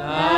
လာ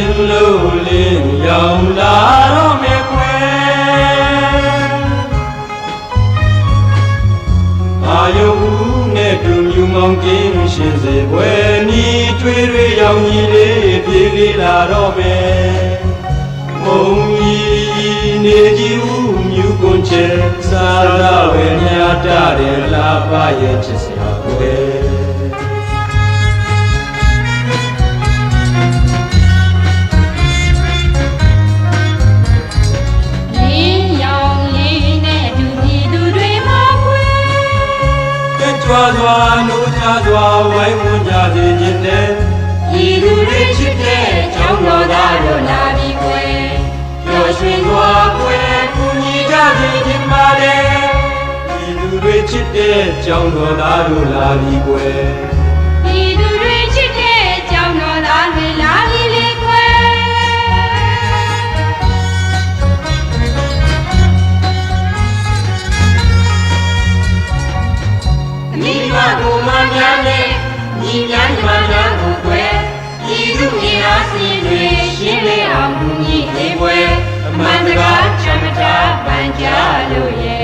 င်းလို့လင်းရောင်လာတော့မယ်ကွယ်အာယုံဦးနဲ့တူမြူမောင်ကင်းရှင်စေပွဲနီကျွေးတွေရောင်ကြီးလေးပြေးလေးလာတော့မယ်မုံကြီးနေကြီးဦးမြူကွန်ချဲစားရဝဲမြတ်တတဲ့လာပါရဲ့ချစ်စရာကွ စွာနိုးချစွာဝိုင်းဝန်းကြစေခြင်းနဲ့ဒီသူတွေချစ်တဲ့ကျောင်းတော်သားတို့လာပြီခွေပျော်ရွှင်စွာပွဲကူညီကြစေခြင်းပါလေဒီလူတွေချစ်တဲ့ကြောင်းတော်သားတို့လာပြီကွယ်ဒီသူတွေချစ်တဲ့ကျောင်းတော်သားတွေလာ ညီများညီမများကိုကွယ်ဒီသူအင်အားစီတွေရှင်းလေအောင်ဘုန်းကြီးလေးပွဲအမှန်တကားချမ်းသာပန်ကြလို့ရဲ့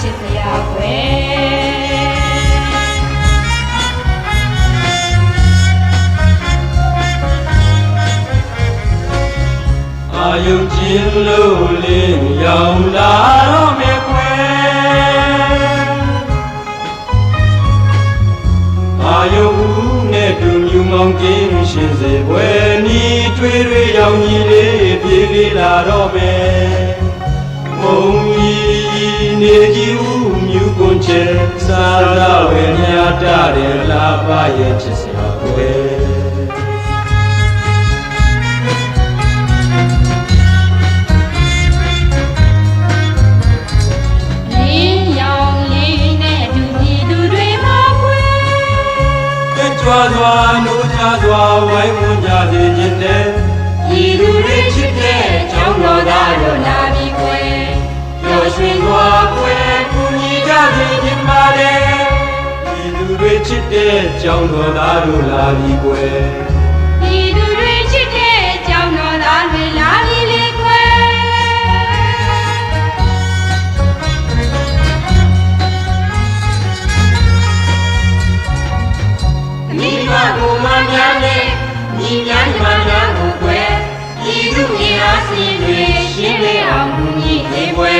ချစ်စရာခွေအာယုံကျင်းလို့လင်းရောင်လာတော့မယ်ကွယ်အာယုံဦးနဲ့တူမြူမောင်ကင်းရှင်စေပွဲနီကျွေးတွေရောင်ကြီးလေးပြေးလေးလာတော့မ ချဲစားရဝဲမြတ်တတဲ့လာပါရဲ့ချစ်စရာကွယ်လင်းရောင်လေးနဲ့ဒူဒီသူတွေမှာခွေကကြွားစွာနိုးချစွာဝိုင်းဝန်းကြစေခြင်းနဲ့ တွေချစ်တဲ့ကြောင်းတော်သားတို့လာပြီကွယ်ဒီသူတွေချစ်တဲ့ကျောင်းတော်သားတွေလာပြီလေခွေမိမကိုမများနဲ့ညီများညီမများကိုကွယ်ဒီလူအင်အားစီတွေရှင်းလေအောင်ကူညီလေးပွဲ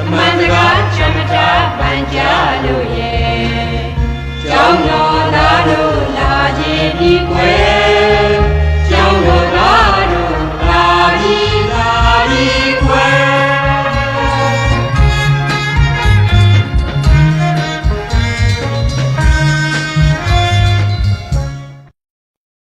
အမှန်တကားချမ်းသာပန်ကြလို့